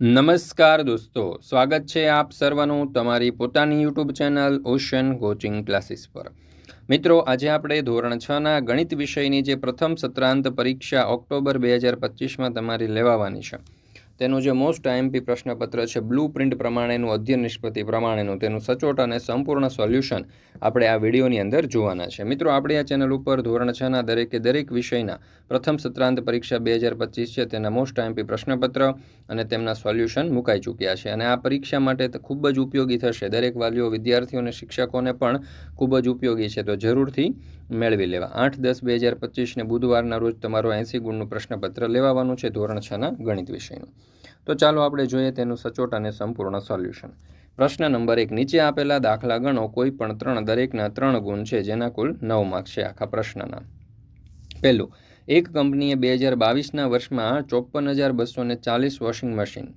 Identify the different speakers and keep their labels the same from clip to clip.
Speaker 1: નમસ્કાર દોસ્તો, સ્વાગત છે આપ સર્વનું તમારી પોતાની YouTube channel Ocean coaching classes પર. મિત્રો, આજે આપણે ધોરણ છના ગણિત વિષયની જે પ્રથમ સત્રાંત પરીક્ષા ઓક્ટોબર બે હજાર પચીસમાં તમારી લેવાવાની છે. તેનું જે મોસ્ટ આઈએમપી પ્રશ્નપત્ર છે બ્લુ પ્રિન્ટ પ્રમાણેનું અધ્યયન નિષ્પત્તિ પ્રમાણેનું, તેનું સચોટ અને સંપૂર્ણ સોલ્યુશન આપણે આ વિડીયોની અંદર જોવાના છે. મિત્રો, આપણી આ ચેનલ ઉપર ધોરણ છના દરેકે દરેક વિષયના પ્રથમ સત્રાંત પરીક્ષા બે હજાર પચીસ છે, તેના મોસ્ટ આઈએમપી પ્રશ્નપત્ર અને તેમના સોલ્યુશન મુકાઈ ચૂક્યા છે. અને આ પરીક્ષા માટે ખૂબ જ ઉપયોગી થશે. દરેક વાલીઓ, વિદ્યાર્થીઓ અને શિક્ષકોને પણ ખૂબ જ ઉપયોગી છે. તો જરૂરથી મેળવી લેવા. આઠ દસ બે હજાર પચીસને બુધવારના રોજ તમારો એંસી ગુણનું પ્રશ્નપત્ર લેવાનું છે ધોરણ છના ગણિત વિષયનું. તો ચાલો આપણે જોઈએ તેનું સચોટ અને સંપૂર્ણ સોલ્યુશન. પ્રશ્ન નંબર એક, નીચે આપેલા દાખલા ગણો કોઈ પણ ત્રણ, દરેકના ત્રણ ગુણ છે જેના કુલ નવ માર્ક છે આખા પ્રશ્નના. પહેલું, એક કંપનીએ બે હજાર બાવીસના વર્ષમાં ચોપન હજાર બસો ને ચાલીસ વોશિંગ મશીન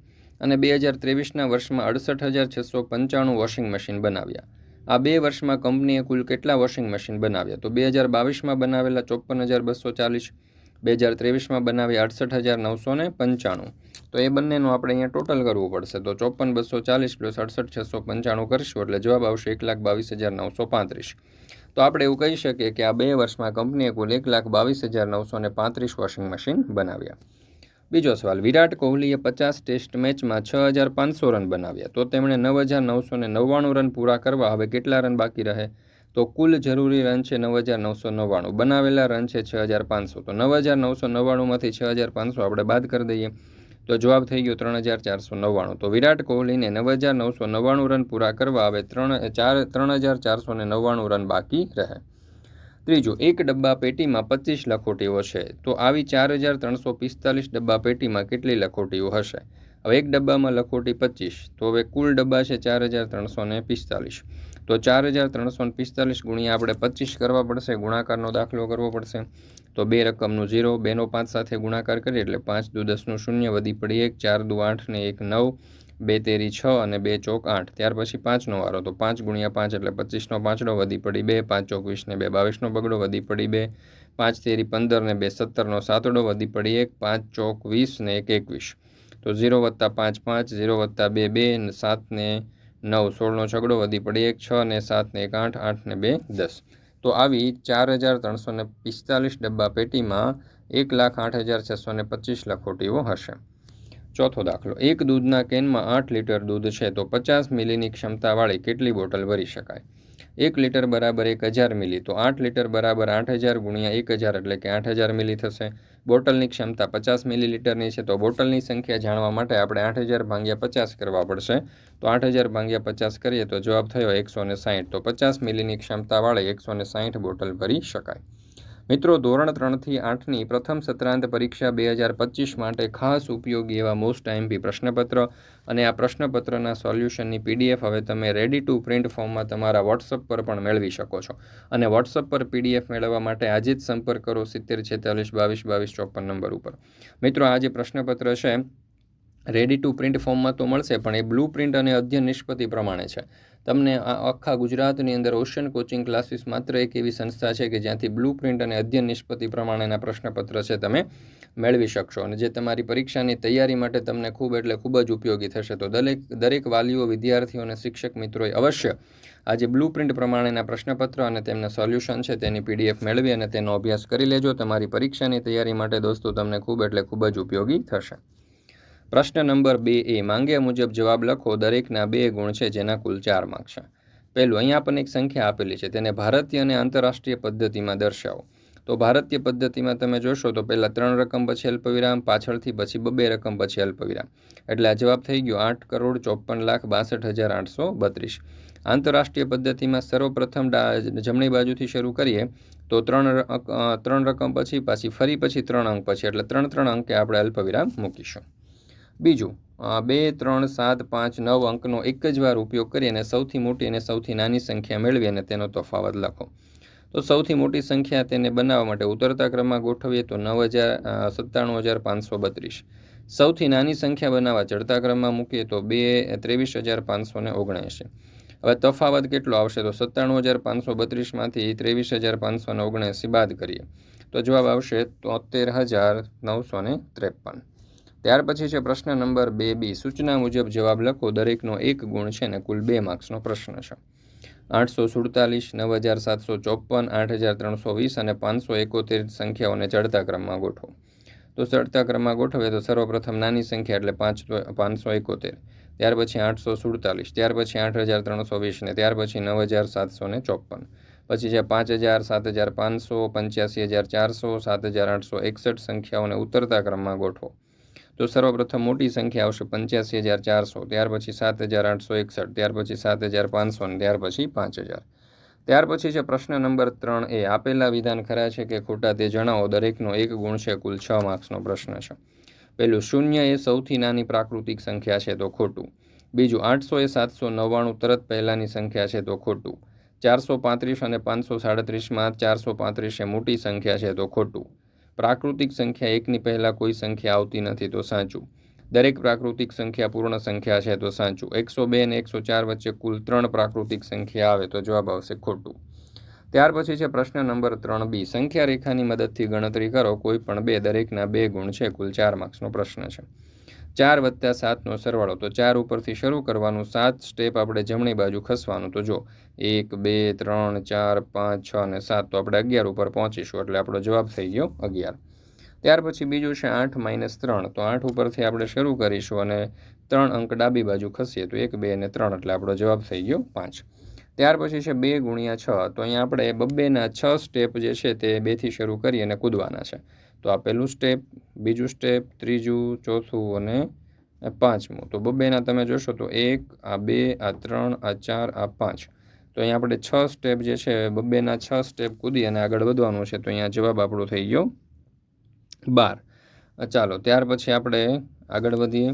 Speaker 1: અને બે હજાર ત્રેવીસના વર્ષમાં અડસઠ હજાર છસો પંચાણું વોશિંગ મશીન બનાવ્યા. આ બે વર્ષમાં કંપનીએ કુલ કેટલા વોશિંગ મશીન બનાવ્યા? તો બે હજાર બાવીસમાં બનાવેલા ચોપન હજાર બસો ચાલીસ, બે હજાર ત્રેવીસમાં બનાવ્યા અડસઠ હજાર નવસો ને પંચાણું. તો એ બંનેનું આપણે અહીંયા ટોટલ કરવું પડશે. તો ચોપન બસો ચાલીસ પ્લસ અડસઠ છસો પંચાણું કરીશું એટલે જવાબ આવશે એક લાખ બાવીસ હજાર નવસો પાંત્રીસ. તો આપણે એવું કહી શકીએ કે આ બે વર્ષમાં કંપનીએ કુલ એક લાખ બાવીસ હજાર નવસો ને પાંત્રીસ વોશિંગ મશીન બનાવ્યા. બીજો સવાલ, વિરાટ કોહલીએ પચાસ ટેસ્ટ મેચમાં છ હજાર પાંચસો રન બનાવ્યા. તો તેમણે નવ હજાર નવસો ને નવ્વાણું રન પૂરા કરવા, હવે કેટલા રન બાકી રહે? તો કુલ જરૂરી રન છે નવ હજાર નવસો નવ્વાણું. બનાવેલા રન છે છ હજાર પાંચસો. તો નવ હજાર નવસો નવ્વાણુંમાંથી છ હજાર પાંચસો આપણે બાદ કરી દઈએ. તો જવાબ થઈ ગયો ત્રણ હજાર ચારસો નવ્વાણું. તો વિરાટ કોહલીને નવ હજાર નવસો નવ્વાણું રન પૂરા કરવા હવે ત્રણ, ચાર, ત્રણ હજાર ચારસો ને નવ્વાણું રન બાકી રહે. ત્રીજું, એક ડબ્બા પેટીમાં પચીસ લખોટીઓ છે. તો આવી ચાર હજાર ત્રણસો પિસ્તાલીસ ડબ્બા પેટીમાં કેટલી લખોટીઓ હશે? હવે એક ડબ્બામાં લખોટી પચીસ. તો હવે કુલ ડબ્બા છે ચાર હજાર ત્રણસો ને પિસ્તાલીસ. તો ચાર હજાર ત્રણસો પિસ્તાલીસ ગુણ્યા આપણે પચીસ કરવા પડશે. ગુણાકારનો દાખલો કરવો પડશે. તો બે રકમનું ઝીરો, બેનો પાંચ સાથે ગુણાકાર કરીએ એટલે પાંચ દુ દસનું શૂન્ય વધી પડી એક, ચાર દુ આઠ ને એક નવ, બે તેરી છ અને બે ચોક આઠ. ત્યાર પછી પાંચનો વારો. તો પાંચ ગુણ્યા પાંચ એટલે પચીસનો પાંચડો વધી પડી બે, પાંચ ચોવીસ ને બે બાવીસનો બગડો વધી પડી બે, પાંચ તેરી પંદર ને બે સત્તરનો સાતડો વધી પડી એક, પાંચ ચોક વીસ ને એક એકવીસ. તો ઝીરો વત્તા પાંચ પાંચ, ઝીરો વત્તા બે બે સાત ને નવ, સોળનો છગડો વધી પડે એક, છ ને સાત ને એક, આઠ આઠ ને બે, દસ. તો આવી ચાર હજાર ત્રણસો ને પિસ્તાલીસ ડબ્બા પેટીમાં એક લાખ આઠ હજાર છસો ને પચીસ લખોટીઓ હશે. ચોથો દાખલો. એક દૂધના કેનમાં આઠ લીટર દૂધ છે તો પચાસ મિલીની ક્ષમતાવાળી કેટલી બોટલ ભરી શકાય? એક લીટર બરાબર એક હજાર મિલી, તો આઠ લીટર બરાબર આઠ હજાર ગુણ્યા એક હજાર એટલે કે આઠ હજાર મિલી થશે. બોટલની ક્ષમતા પચાસ મિલીલીટરની છે, તો બોટલની સંખ્યા જાણવા માટે આપણે આઠ હજાર ભાંગ્યા પચાસ કરવા પડશે. તો આઠ હજાર ભાંગ્યા પચાસ કરીએ તો જવાબ થયો એકસો ને સાહીઠ, તો પચાસ મિલીની ક્ષમતાવાળી એકસો ને સાહીઠ બોટલ ભરી શકાય. મિત્રો, ધોરણ ત્રણથી આઠની પ્રથમ સત્રાંત પરીક્ષા બે હજાર પચીસ માટે ખાસ ઉપયોગી એવા મોસ્ટ આઈએમપી પ્રશ્નપત્ર અને આ પ્રશ્નપત્રના સોલ્યુશનની પીડીએફ હવે તમે રેડી ટુ પ્રિન્ટ ફોર્મમાં તમારા વોટ્સઅપ પર પણ મેળવી શકો છો. અને વોટ્સઅપ પર પીડીએફ મેળવવા માટે આજે જ સંપર્ક કરો સિત્તેર છેતાલીસ બાવીસ બાવીસ ચોપન નંબર ઉપર. મિત્રો, આ જે પ્રશ્નપત્ર છે રેડી ટુ પ્રિન્ટ ફોર્મમાં તો મળશે, પણ એ બ્લુ પ્રિન્ટ અને અધ્યયન નિષ્પત્તિ પ્રમાણે છે. તમને આ આખા ગુજરાતની અંદર ઓશન કોચિંગ ક્લાસીસ માત્ર એક એવી સંસ્થા છે કે જ્યાંથી બ્લુ પ્રિન્ટ અને અધ્યયન નિષ્પત્તિ પ્રમાણેના પ્રશ્નપત્ર છે તમે મેળવી શકશો. અને જે તમારી પરીક્ષાની તૈયારી માટે તમને ખૂબ એટલે ખૂબ જ ઉપયોગી થશે. તો દરેક દરેક વાલીઓ, વિદ્યાર્થીઓ અને શિક્ષક મિત્રોએ અવશ્ય આજે બ્લુ પ્રિન્ટ પ્રમાણેના પ્રશ્નપત્ર અને તેમના સોલ્યુશન છે તેની પીડીએફ મેળવી અને તેનો અભ્યાસ કરી લેજો. તમારી પરીક્ષાની તૈયારી માટે દોસ્તો તમને ખૂબ એટલે ખૂબ જ ઉપયોગી થશે. પ્રશ્ન નંબર બે એ, માંગ્યા મુજબ જવાબ લખો, દરેકના બે ગુણ છે જેના કુલ ચાર માર્ક છે. પહેલું, અહીંયા આપણને એક સંખ્યા આપેલી છે, તેને ભારતીય અને આંતરરાષ્ટ્રીય પદ્ધતિમાં દર્શાવો. તો ભારતીય પદ્ધતિમાં તમે જોશો તો પહેલાં ત્રણ રકમ પછી અલ્પવિરામ, પાછળથી પછી બબે રકમ પછી અલ્પવિરામ. એટલે આ જવાબ થઈ ગયો આઠ કરોડ ચોપન લાખ બાસઠ હજાર આઠસો બત્રીસ. આંતરરાષ્ટ્રીય પદ્ધતિમાં સર્વપ્રથમ જમણી બાજુથી શરૂ કરીએ તો ત્રણ ત્રણ રકમ પછી, પાછી ફરી પછી ત્રણ અંક પછી, એટલે ત્રણ ત્રણ અંકે આપણે અલ્પવિરામ મૂકીશું. બીજું બે, ત્રણ, સાત, પાંચ, નવ અંકનો એક જ વાર ઉપયોગ કરી અને સૌથી મોટી અને સૌથી નાની સંખ્યા મેળવી અને તેનો તફાવત લખો. તો સૌથી મોટી સંખ્યા તેને બનાવવા માટે ઉતરતા ક્રમમાં ગોઠવીએ તો નવ હજાર સત્તાણું હજાર પાંચસો બત્રીસ. સૌથી નાની સંખ્યા બનાવવા ચડતા ક્રમમાં મૂકીએ તો બે, ત્રેવીસ હજાર પાંચસો ને ઓગણએંશી. હવે તફાવત કેટલો આવશે તો સત્તાણું હજાર પાંચસો બત્રીસમાંથી ત્રેવીસ હજાર પાંચસો ને ઓગણએંસી બાદ કરીએ. તો જવાબ આવશે તોતેર હજાર નવસો ને ત્રેપન. ત્યાર પછી છે પ્રશ્ન નંબર બે બી. સૂચના મુજબ જવાબ લખો. દરેકનો એક ગુણ છે ને કુલ બે માર્ક્સનો પ્રશ્ન છે. આઠસો સુડતાલીસ, નવ હજાર સાતસો ચોપન, આઠ હજાર ત્રણસો વીસ અને પાંચસો એકોતેર સંખ્યાઓને ચડતા ક્રમમાં ગોઠવો. તો ચડતા ક્રમમાં ગોઠવે તો સર્વપ્રથમ નાની સંખ્યા એટલે પાંચ, પાંચસો એકોતેર. ત્યાર પછી આઠસો સુડતાલીસ, ત્યાર પછી આઠ હજાર ત્રણસો વીસ ને ત્યાર પછી નવ હજાર સાતસો ને ચોપન. પછી છે પાંચ હજાર, સાત હજાર પાંચસો, પંચ્યાસી હજાર ચારસો, સાત હજાર આઠસો એકસઠ સંખ્યાઓને ઉતરતા ક્રમમાં ગોઠવો. તો સર્વપ્રથમ મોટી સંખ્યા આવશે પંચ્યાસી હજાર ચારસો, ત્યાર પછી સાત હજાર આઠસો એકસઠ, ત્યાર પછી સાત હજાર પાંચસો અને ત્યાર પછી પાંચ હજાર. ત્યાર પછી છે પ્રશ્ન નંબર ત્રણ એ, આપેલા વિધાન ખરા છે કે ખોટા તે જણાવો, દરેકનો એક ગુણ છે, કુલ છ માર્ક્સનો પ્રશ્ન છે. પહેલું, શૂન્ય એ સૌથી નાની પ્રાકૃતિક સંખ્યા છે, તો ખોટું. બીજું, આઠસો એ સાતસો નવ્વાણું તરત પહેલાંની સંખ્યા છે, તો ખોટું. ચારસો પાંત્રીસ અને પાંચસો સાડત્રીસમાં ચારસો પાંત્રીસ એ મોટી સંખ્યા છે, તો ખોટું. પ્રાકૃતિક સંખ્યા એકની પહેલાં કોઈ સંખ્યા આવતી નથી, તો સાચું. દરેક પ્રાકૃતિક સંખ્યા પૂર્ણ સંખ્યા છે, તો સાચું. એકસો બે અને એકસો ચાર વચ્ચે કુલ ત્રણ પ્રાકૃતિક સંખ્યા આવે, તો જવાબ આવશે ખોટું. ત્યાર પછી છે પ્રશ્ન નંબર ત્રણ બી. સંખ્યા રેખાની મદદથી ગણતરી કરો, કોઈ પણ બે, દરેકના બે ગુણ છે, કુલ ચાર માર્ક્સનો પ્રશ્ન છે. ચાર વત્તા સાતનો સરવાળો. તો ચાર ઉપરથી શરૂ કરવાનું, સાત સ્ટેપ આપણે જમણી બાજુ ખસવાનું. તો જો, એક, બે, ત્રણ, ચાર, પાંચ, છ અને સાત. તો આપણે અગિયાર ઉપર પહોંચીશું. એટલે આપણો જવાબ થઈ ગયો અગિયાર. ત્યાર પછી બીજું છે આઠ માઇનસ ત્રણ. તો આઠ ઉપરથી આપણે શરૂ કરીશું અને ત્રણ અંક ડાબી બાજુ ખસીએ. તો એક, બે અને ત્રણ. એટલે આપણો જવાબ થઈ ગયો પાંચ. ત્યાર પછી છે બે ગુણ્યા છ. તો અહીંયા આપણે બબ્બેના છ સ્ટેપ જે છે તે બેથી શરૂ કરી અને કૂદવાના છે. તો આ પહેલું સ્ટેપ બીજું સ્ટેપ ત્રીજું, ચોથું અને પાંચમું. તો બબ્બેના તમે જોશો તો એક, આ બે, આ ત્રણ, આ ચાર, આ પાંચ. તો અહીંયા આપણે છ સ્ટેપ જે છે બબ્બેના છ સ્ટેપ કૂદી અને આગળ વધવાનું છે. તો અહીંયા જવાબ આપણો થઈ ગયો બાર. ચાલો, ત્યાર પછી આપણે આગળ વધીએ.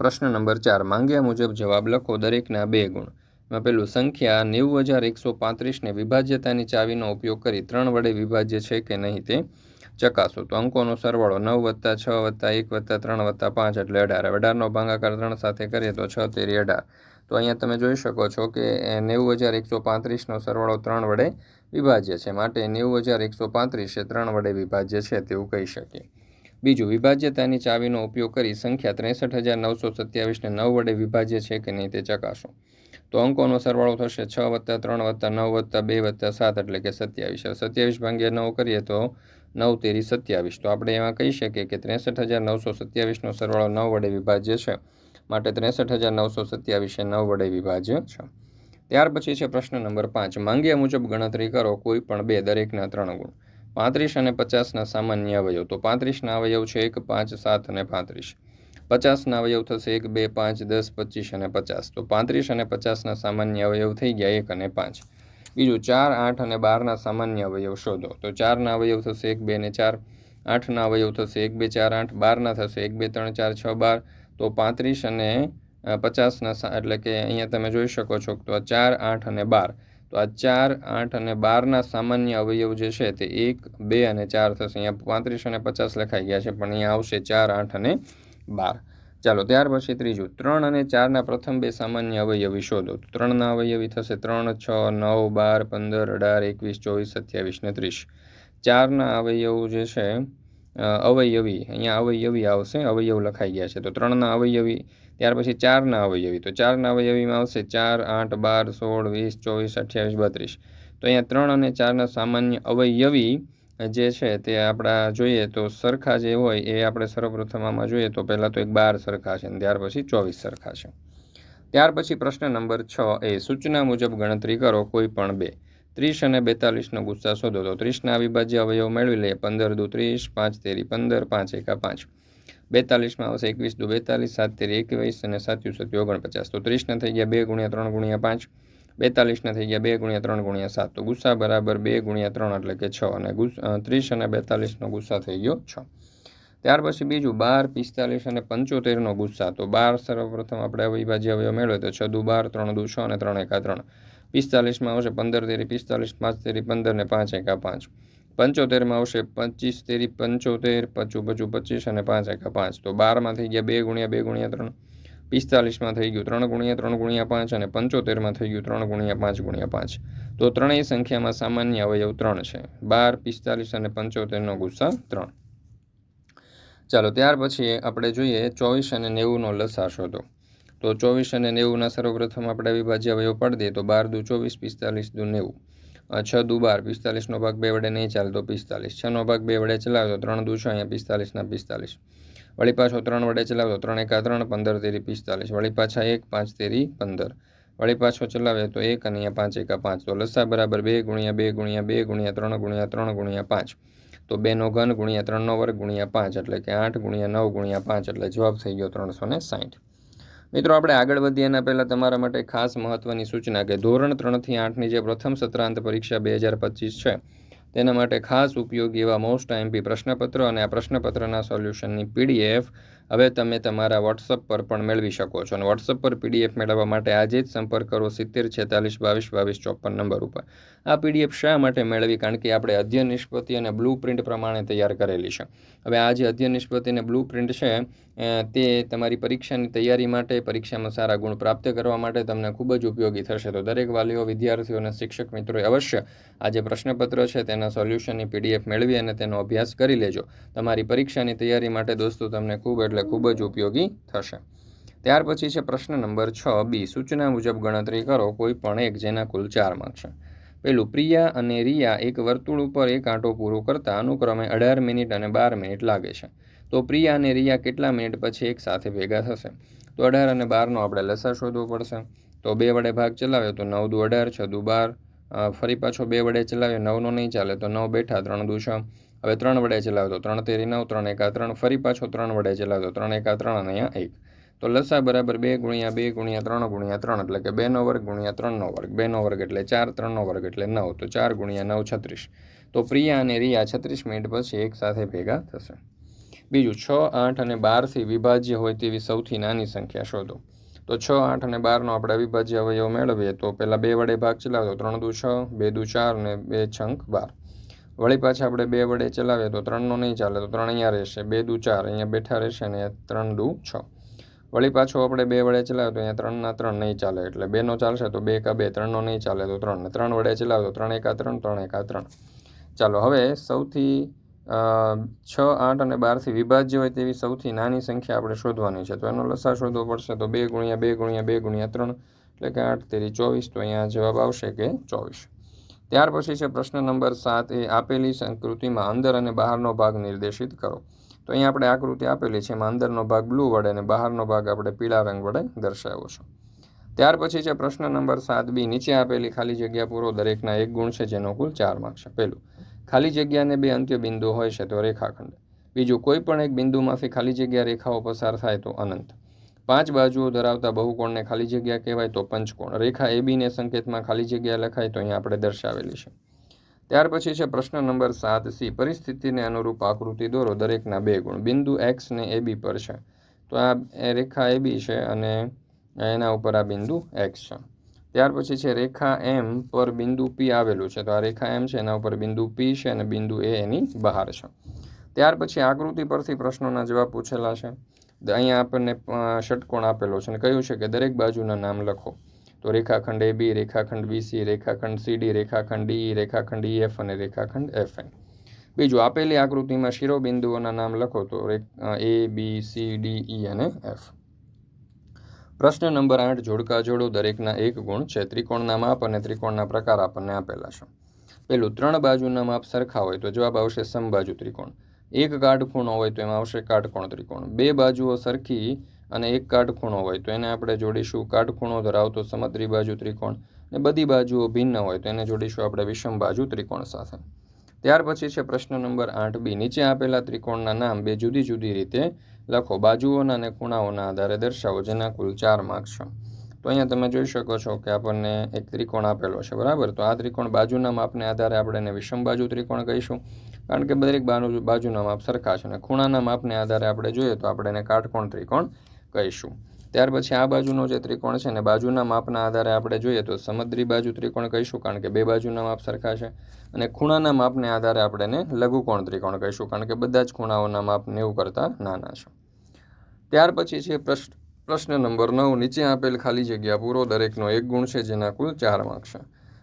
Speaker 1: પ્રશ્ન નંબર ચાર, માંગ્યા મુજબ જવાબ લખો દરેકના બે ગુણ. એમાં પેલું સંખ્યા નેવું હજાર એકસો પાંત્રીસને વિભાજ્યતાની ચાવીનો ઉપયોગ કરી ત્રણ વડે વિભાજ્ય છે કે નહીં તે ચકાસો. તો અંકોનો સરવાળો નવ વત્તા છ વત્તા એક વત્તા ત્રણ વત્તા પાંચ એટલે અઢાર. અઢારનો ભાગાકાર ત્રણ સાથે કરીએ તો છ તેરી અઢાર. તો અહીંયા તમે જોઈ શકો છો કે નેવું હજાર એકસો પાંત્રીસનો સરવાળો ત્રણ વડે વિભાજ્ય છે. માટે નેવું હજાર એકસો પાંત્રીસ એ ત્રણ વડે વિભાજ્ય છે તેવું કહી શકીએ. બીજું, વિભાજ્યતાની ચાવીનો ઉપયોગ કરી સંખ્યા ત્રેસઠ હજાર નવસો સત્યાવીસને નવ વડે વિભાજ્ય છે કે નહીં તે ચકાસો. તો અંકોનો સરવાળો થશે છ વત્તા ત્રણ વત્તા નવ વત્તા બે વત્તા સાત એટલે કે સત્યાવીસ. સત્યાવીસ ભાગ્યા નવ કરીએ તો નવ, તેરી, સત્યાવીસ. તો આપણે એમાં કહી શકીએ કે ત્રેસઠ હજાર નવસો સત્યાવીસનો સરવાળો નવ વડે વિભાજ્ય છે. માટે ત્રેસઠ હજાર નવસો સત્યાવીસે નવ વડે વિભાજ્ય છે. ત્યાર પછી છે પ્રશ્ન નંબર પાંચ. માંગ્યા મુજબ ગણતરી કરો કોઈ પણ બે, દરેકના ત્રણ ગુણ. પાંત્રીસ અને પચાસના સામાન્ય અવયવ. તો પાંત્રીસના અવયવ છે એક, પાંચ, સાત અને પાંત્રીસ. પચાસના અવયવ થશે એક, બે, પાંચ, દસ, પચીસ અને પચાસ. તો પાંત્રીસ અને પચાસના સામાન્ય અવયવ થઈ ગયા એક અને પાંચ. બીજું ચાર, આઠ અને બારના સામાન્ય અવયવ શોધો. તો ચારના અવયવ થશે એક, બે ને ચાર. આઠના અવયવ થશે એક, બે, ચાર, આઠ. બારના થશે એક, બે, ત્રણ, ચાર, છ, બાર. તો પાંત્રીસ અને પચાસના એટલે કે અહીંયા તમે જોઈ શકો છો તો આ ચાર, આઠ અને બાર. તો આ ચાર, આઠ અને બારના સામાન્ય અવયવ જે છે તે એક, બે અને ચાર થશે. અહીંયા પાંત્રીસ અને પચાસ લખાઈ ગયા છે, પણ અહીંયા આવશે ચાર, આઠ અને બાર. ચાલો, ત્યાર પછી ત્રીજું. ત્રણ અને ચારના પ્રથમ બે સામાન્ય અવયવી શોધો. ત્રણના અવયવી થશે ત્રણ, છ, નવ, બાર, પંદર, અઢાર, એકવીસ, ચોવીસ, સત્યાવીસ ને ત્રીસ. ચારના અવયવ જે છે અવયવી, અહીંયા અવયવી આવશે, અવયવ લખાઈ ગયા છે. તો ત્રણના અવયવી, ત્યાર પછી ચારના અવયવી. તો ચારના અવયવીમાં આવશે ચાર, આઠ, બાર, સોળ, વીસ, ચોવીસ, અઠ્યાવીસ, બત્રીસ. તો અહીંયા ત્રણ અને ચારના સામાન્ય અવયવી જે છે તે આપણા જોઈએ તો સરખા જે હોય એ આપણે સર્વપ્રથમ આમાં જોઈએ તો પહેલાં તો એક બાર સરખા છે અને ત્યાર પછી ચોવીસ સરખા છે. ત્યાર પછી પ્રશ્ન નંબર છ એ સૂચના મુજબ ગણતરી કરો કોઈ પણ બે. ત્રીસ અને બેતાલીસનો ગુસ્સા શોધો તો ત્રીસના અવિભાજ્ય અવયવ મેળવી લઈએ પંદર દુ ત્રીસ, પાંચ તેરી પંદર, પાંચ એકા પાંચ. બેતાલીસમાં આવશે એકવીસ દુ બેતાલીસ, સાત તેરી એકવીસ અને સાત્યુ સત્યુ ઓગણપચાસ. તો ત્રીસના થઈ ગયા બે ગુણ્યા ત્રણ ગુણ્યા પાંચ. બેતાલીસના થઈ ગયા, બે ગુણ્યા ત્રણ ગુણ્યા સાત. તો ગુસ્સા બરાબર બે ગુણ્યા ત્રણ એટલે કે છ અને ત્રીસ અને બેતાલીસનો ગુસ્સા થઈ ગયો છ. ત્યાર પછી બીજું બાર, પિસ્તાલીસ અને પંચોતેરનો ગુસ્સા. તો બાર સર્વપ્રથમ આપણે અવિભાજ્ય અવયવ મેળવે તો છ દુ બાર, ત્રણ દુ છ અને ત્રણ એકા ત્રણ. પિસ્તાલીસમાં આવશે પંદર તેરી પિસ્તાલીસ, પાંચ તેરી પંદર ને પાંચ એકા પાંચ. પંચોતેરમાં આવશે પચીસ તેરી પંચોતેર, પચું પચું પચીસ અને પાંચ એકા પાંચ. તો બારમાં થઈ ગયા બે ગુણ્યા બે ગુણ્યા ત્રણ. પિસ્તાલીસમાં થઈ ગયું, ત્રણ ગુણ્યા ત્રણ ગુણ્યા પાંચ અને પંચોતેરમાં થઈ ગયું, ત્રણ ગુણ્યા પાંચ ગુણ્યા પાંચ. તો ત્રણેય સંખ્યામાં સામાન્ય અવયવ ત્રણ છે. બાર, પિસ્તાલીસ અને પંચોતેરનો ગુસ્સા ત્રણ. ચાલો, ત્યાર પછી આપણે જોઈએ ચોવીસ અને નેવુંનો લસા શોધો. તો ચોવીસ અને નેવુંના સર્વપ્રથમ આપણે વિભાજ્ય અવયવ પાડી દઈએ તો બાર દુ ચોવીસ, પિસ્તાલીસ દુ નેવું. છ દુ બાર પિસ્તાલીસનો ભાગ બે વડે નહીં ચાલે તો પિસ્તાલીસ. છનો ભાગ બે વડે ચલાવે ત્રણ દુ છ અહીંયા પિસ્તાલીસના પિસ્તાલીસ. વળી પાછો ત્રણ વડે ચલાવે ત્રણ એકા ત્રણ, પંદર તેરી પિસ્તાલીસ. વળી પાછા એક, પાંચ તેરી પંદર. વળી પાછો ચલાવે તો એક અને પાંચ એકા પાંચ. તો લસા બરાબર બે ગુણ્યા બે ગુણ્યા બે ગુણ્યા ત્રણ ગુણ્યા ત્રણ ગુણ્યા પાંચ. તો બેનો ઘન ગુણ્યા ત્રણનો વર્ગ ગુણ્યા પાંચ. એટલે કે આઠ ગુણ્યા નવ ગુણ્યા પાંચ. એટલે જવાબ થઈ ગયો ત્રણસો ને સાઠ. મિત્રો, આપણે આગળ વધીએ એના પહેલાં તમારા માટે ખાસ મહત્ત્વની સૂચના કે ધોરણ ત્રણથી આઠની જે પ્રથમ સત્રાંત પરીક્ષા બે હજાર પચીસ છે, તેના માટે ખાસ ઉપયોગી એવા મોસ્ટ આઈએમપી પ્રશ્નપત્ર અને આ પ્રશ્નપત્રના સોલ્યુશનની પીડીએફ હવે તમે તમારા વોટ્સઅપ પર પણ મેળવી શકો છો. અને વોટ્સઅપ પર પીડીએફ મેળવવા માટે આજે જ સંપર્ક કરો સિત્તેર, છેતાલીસ, બાવીસ બાવીસ, ચોપન નંબર ઉપર. આ પીડીએફ શા માટે મેળવી? કારણ કે આપણે અધ્યયન નિષ્પત્તિ અને બ્લુ પ્રિન્ટ પ્રમાણે તૈયાર કરેલી છે. હવે આ જે અધ્યયન નિષ્પત્તિ અને બ્લુ પ્રિન્ટ છે તે તમારી પરીક્ષાની તૈયારી માટે, પરીક્ષામાં સારા ગુણ પ્રાપ્ત કરવા માટે તમને ખૂબ જ ઉપયોગી થશે. તો દરેક વાલીઓ, વિદ્યાર્થીઓ અને શિક્ષક મિત્રોએ અવશ્ય આ જે પ્રશ્નપત્ર છે, તેના સોલ્યુશનની પીડીએફ મેળવી અને તેનો અભ્યાસ કરી લેજો. તમારી પરીક્ષાની તૈયારી માટે દોસ્તો, તમને ખૂબ એટલે ખૂબ જ ઉપયોગી થશે. ત્યાર પછી છે પ્રશ્ન નંબર છ બી, સૂચના મુજબ ગણતરી કરો કોઈ પણ એક જેના કુલ ચાર માર્ક છે. પેલું, પ્રિયા અને રિયા એક વર્તુળ ઉપર એક આંટો પૂરો કરતા અનુક્રમે અઢાર મિનિટ અને બાર મિનિટ લાગે છે. તો પ્રિયા અને રિયા કેટલા મિનિટ પછી એક સાથે ભેગા થશે? તો અઢાર અને બારનો આપણે લસા શોધવો પડશે. તો બે વડે ભાગ ચલાવ્યો તો નવ દુ અઢાર, છ દુ બાર. ફરી પાછો બે વડે ચલાવ્યો, નવનો નહીં ચાલે તો નવ બેઠા ત્રણ દુ છ. હવે ત્રણ વડે ચલાવતો ત્રણ તેરી નવ, ત્રણ એકા ત્રણ. ફરી પાછો ત્રણ વડે ચલાવતો ત્રણ એકા ત્રણ અને અહીંયા એક. તો લસા બરાબર બે ગુણ્યા બે ગુણ્યા ત્રણ ગુણ્યા ત્રણ એટલે કે બેનો વર્ગ ગુણ્યા ત્રણનો વર્ગ. બેનો વર્ગ એટલે ચાર ત્રણનો વર્ગ એટલે નવ. તો ચાર ગુણ્યા નવ છત્રીસ. તો પ્રિયા અને રિયા છત્રીસ મિનિટ પછી એક સાથે ભેગા થશે. બીજું, છ, આઠ અને બારથી વિભાજ્ય હોય તેવી સૌથી નાની સંખ્યા શોધો. તો છ, આઠ અને બારનો આપણે અવિભાજ્ય અવયવ મેળવીએ તો પહેલાં બે વડે ભાગ ચલાવતો ત્રણ દુ છ, બે દુ ચાર અને બે છંક બાર. વળી પાછા આપણે બે વડે ચલાવીએ તો ત્રણનો નહીં ચાલે, તો ત્રણ અહીંયા રહેશે. બે દુ ચાર, અહીંયા બેઠા રહેશે અને ત્રણ દુ છ. વળી પાછો આપણે બે વડે ચલાવીએ તો અહીંયા ત્રણના ત્રણ નહીં ચાલે, એટલે બેનો ચાલશે તો બે એકા બે, ત્રણનો નહીં ચાલે તો ત્રણ. ને ત્રણ વડે ચલાવ્યો તો ત્રણ એકા ત્રણ ત્રણ એકા ત્રણ. ચાલો, હવે સૌથી છ, આઠ અને બારથી વિભાજ્ય હોય તેવી સૌથી નાની સંખ્યા આપણે શોધવાની છે. તો એનો લસા શોધવો પડશે તો બે ગુણ્યા બે ગુણ્યા બે ગુણ્યા ત્રણ, એટલે કે આઠ તેરી ચોવીસ, તો અહીંયા જવાબ આવશે કે ચોવીસ. ત્યાર પછી છે પ્રશ્ન નંબર સાત એ આપેલી સંકૃતિમાં અંદર અને બહારનો ભાગ નિર્દેશિત કરો. તો અહીંયા આપણે આકૃતિ આપેલી છે એમાં અંદરનો ભાગ બ્લુ વડે અને બહારનો ભાગ આપણે પીળા રંગ વડે દર્શાવ્યો છે. ત્યાર પછી છે પ્રશ્ન નંબર સાત બી નીચે આપેલી ખાલી જગ્યા પૂરો દરેકના એક ગુણ છે જેનો કુલ ચાર માર્ક છે. પહેલું, ખાલી જગ્યાને બે અંત્ય બિંદુ હોય છે તો રેખાખંડ. બીજું, કોઈ પણ એક બિંદુમાંથી ખાલી જગ્યા રેખાઓ પસાર થાય તો અનંત. પાંચ બાજુઓ ધરાવતા બહુકોણને ખાલી જગ્યા કહેવાય તો પંચકોણ. રેખા એ બીને સંકેતમાં ખાલી જગ્યા લખાય તો અહીંયા આપણે દર્શાવેલી છે. ત્યાર પછી છે પ્રશ્ન નંબર સાત સી પરિસ્થિતિને અનુરૂપ આકૃતિ દોરો, દરેકના બે ગુણ, બિંદુ એક્સ ને એ બી પર છે. તો આ રેખા એ બી છે અને એના ઉપર આ બિંદુ એક્સ છે. ત્યાર પછી છે રેખા એમ પર બિંદુ પી આવેલું છે. તો આ રેખા એમ છે, એના ઉપર બિંદુ પી છે અને બિંદુ એ એની બહાર છે. ત્યાર પછી આકૃતિ પરથી પ્રશ્નોના જવાબ પૂછેલા છે. અહીંયા આપણને ષટકોણ આપેલો છે અને કહ્યું છે કે દરેક બાજુના નામ લખો. તો રેખાખંડ એ બી રેખાખંડ બીસી રેખાખંડ સીડી રેખાખંડ ઈ રેખાખંડ ઈ એફ અને રેખાખંડ એફ એન બીજું, આપેલી આકૃતિમાં શિરોબિંદુઓના નામ લખો તો એ બી સી ડી ઈ અને એફ પ્રશ્ન નંબર આઠ, જોડકા જોડો દરેકના એક ગુણ છે. ત્રિકોણના માપ અને ત્રિકોણના પ્રકાર આપણને આપેલા છે. પેલું, ત્રણ બાજુના માપ સરખા હોય તો જવાબ આવશે સમબાજુ ત્રિકોણ. એક કાટખૂણો હોય તો એમાં આવશે કાટકોણ ત્રિકોણ. બે બાજુઓ સરખી અને એક કાટખૂણો હોય તો એને આપણે જોડીશું કાટખૂણો ધરાવતો સમત્રી બાજુ ત્રિકોણ ને બધી બાજુઓ ભિન્ન હોય તો એને જોડીશું આપણે વિષમ બાજુ ત્રિકોણ સાથે. ત્યાર પછી છે પ્રશ્ન નંબર આઠ બી. નીચે આપેલા ત્રિકોણના નામ બે જુદી જુદી રીતે લખો. બાજુઓના અને ખૂણાઓના આધારે દર્શાવો, જેના કુલ ચાર માર્ક છે. તો અહીંયા તમે જોઈ શકો છો કે આપણને એક ત્રિકોણ આપેલો છે, બરાબર? તો આ ત્રિકોણ બાજુના માપને આધારે આપણે એને વિષમ બાજુ ત્રિકોણ કહીશું. કારણ કે દરેક બાજુ બાજુના માપ સરખા છે અને ખૂણાના માપને આધારે આપણે જોઈએ તો આપણે એને કાટકોણ ત્રિકોણ કહીશું. ત્યાર પછી આ બાજુનો જે ત્રિકોણ છે ને બાજુના માપના આધારે આપણે જોઈએ તો સમદ્રી બાજુ ત્રિકોણ કહીશું કારણ કે બે બાજુના માપ સરખા છે અને ખૂણાના માપને આધારે આપણે એને લઘુકોણ ત્રિકોણ કહીશું કારણ કે બધા જ ખૂણાઓના માપ નેવું કરતાં નાના છે. ત્યાર પછી છે પ્રશ્ન. પ્રશ્ન નંબર નવ. નીચે આપેલ ખાલી જગ્યા પૂરો દરેકનો એક ગુણ છે જેના કુલ ચાર માર્ક છે.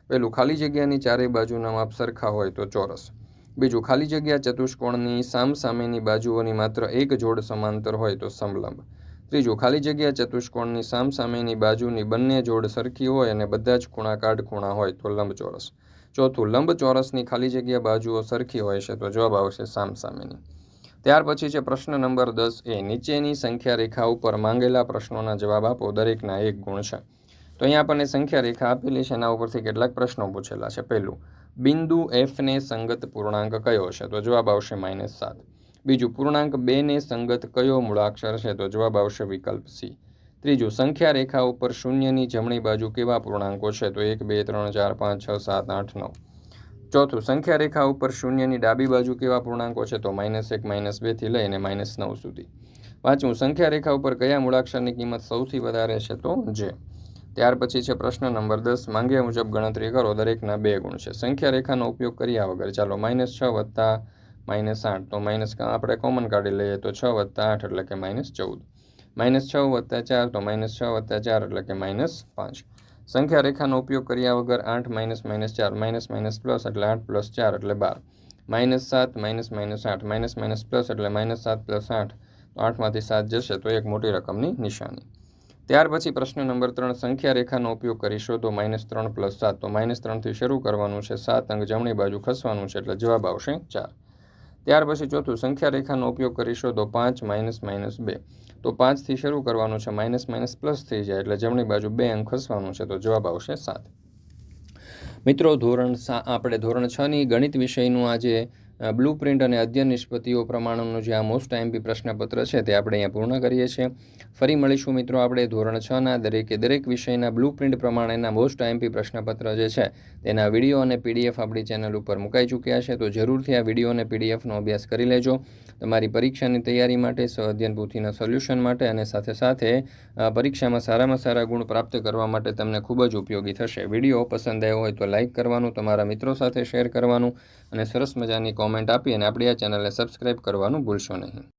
Speaker 1: પહેલું, ખાલી જગ્યાની ચારેય બાજુના માપ સરખા હોય તો ચોરસ. બીજું, ખાલી જગ્યા ચતુષ્કોણની સામસામેની બાજુઓની માત્ર એક જોડ સમાંતર હોય તો સમલંબ. ત્રીજું, ખાલી જગ્યા ચતુષ્કોણની સામસામેની બાજુની બંને જોડ સરખી હોય અને બધા જ ખૂણા કાટખૂણા હોય તો લંબચોરસ. ચોથું, લંબચોરસની ખાલી જગ્યા બાજુઓ સરખી હોય છે તો જવાબ આવશે સામસામેની. ત્યાર પછી છે પ્રશ્ન નંબર દસ એ, નીચેની સંખ્યા રેખા ઉપર માંગેલા પ્રશ્નોના જવાબ આપો, દરેકના એક ગુણ છે. તો અહીંયા આપણને સંખ્યા રેખા આપેલી છે, એના ઉપરથી કેટલાક પ્રશ્નો પૂછેલા છે. પહેલું બિંદુ એફને સંગત પૂર્ણાંક કયો છે? તો જવાબ આવશે માઇનસ સાત. બીજું, પૂર્ણાંક બેને સંગત કયો મૂળાક્ષર છે? તો જવાબ આવશે વિકલ્પ સી ત્રીજું સંખ્યા રેખા ઉપર શૂન્યની જમણી બાજુ કેવા પૂર્ણાંકો છે? તો એક, બે, ત્રણ, ચાર, પાંચ, છ, સાત, આઠ, નવ. ચોથું સંખ્યા રેખા ઉપર શૂન્યની ડાબી બાજુ કેવા પૂર્ણાંકો છે? તો માઇનસ એક માઇનસ બેથી લઈને માઇનસ નવ સુધી. પાંચમું સંખ્યા રેખા ઉપર કયા મૂળાક્ષરની કિંમત સૌથી વધારે છે? તો જે ત્યાર પછી છે પ્રશ્ન નંબર દસ માંગ્યા મુજબ ગણતરી કરો, દરેકના બે ગુણ છે. સંખ્યા રેખાનો ઉપયોગ કર્યા વગર, ચાલો માઇનસ છ વત્તા માઇનસ આઠ, તો માઇનસ આપણે કોમન કાઢી લઈએ તો છ વત્તા આઠ એટલે કે માઇનસ ચૌદ. માઇનસ છ વત્તા ચાર, તો માઇનસ છ વત્તા ચાર એટલે કે માઇનસ પાંચ. સંખ્યા રેખાનો ઉપયોગ કર્યા વગર આઠ માઇનસ માઇનસ ચાર માઇનસ માઇનસ પ્લસ એટલે આઠ પ્લસ ચાર એટલે બાર. માઇનસ સાત માઇનસ માઇનસ આઠ માઇનસ માઇનસ પ્લસ એટલે માઇનસ સાત પ્લસ આઠ. તો આઠમાંથી સાત જશે તો એક મોટી રકમની નિશાની. ત્યાર પછી પ્રશ્ન નંબર ત્રણ, સંખ્યા રેખાનો ઉપયોગ કરીશું તો માઇનસ ત્રણ પ્લસ સાત. તો માઇનસ ત્રણથી શરૂ કરવાનું છે સાત અંક જમણી બાજુ ખસવાનું છે એટલે જવાબ આવશે ચાર. ત્યાર પછી ચોથું, સંખ્યા રેખાનો ઉપયોગ કરીશું તો પાંચ માઇનસ માઇનસ બે. તો પાંચથી શરૂ કરવાનું છે માઇનસ માઇનસ પ્લસ થઈ જાય એટલે જમણી બાજુ બે અંક ખસવાનું છે તો જવાબ આવશે સાત. મિત્રો, ધોરણ સા, આપણે ધોરણ છની ગણિત વિષયનું આજે બ્લુ પ્રિન્ટ અને અધ્યયન નિષ્પત્તિઓ પ્રમાણનું જે આ મોસ્ટ આઈએમપી પ્રશ્નપત્ર છે તે આપણે અહીંયા પૂર્ણ કરીએ છીએ. ફરી મળીશું મિત્રો આપણે ધોરણ છના દરેકે દરેક વિષયના બ્લુ પ્રિન્ટ પ્રમાણેના મોસ્ટ આઈએમપી પ્રશ્નપત્ર જે છે તેના વીડિયો અને પીડીએફ આપણી ચેનલ ઉપર મુકાઈ ચૂક્યા છે. તો જરૂરથી આ વીડિયો અને પીડીએફનો અભ્યાસ કરી લેજો. તમારી પરીક્ષાની તૈયારી માટે અધ્યયન પોથીના સોલ્યુશન માટે અને સાથે સાથે પરીક્ષામાં સારામાં સારા ગુણ પ્રાપ્ત કરવા માટે તમને ખૂબ જ ઉપયોગી થશે. વીડિયો પસંદ આવ્યો હોય તો લાઇક કરવાનું, તમારા મિત્રો સાથે શેર કરવાનું અને સરસ મજાની કોમેન્ટ આપી અને આપણી આ ચેનલને સબસ્ક્રાઈબ કરવાનું ભૂલશો નહીં.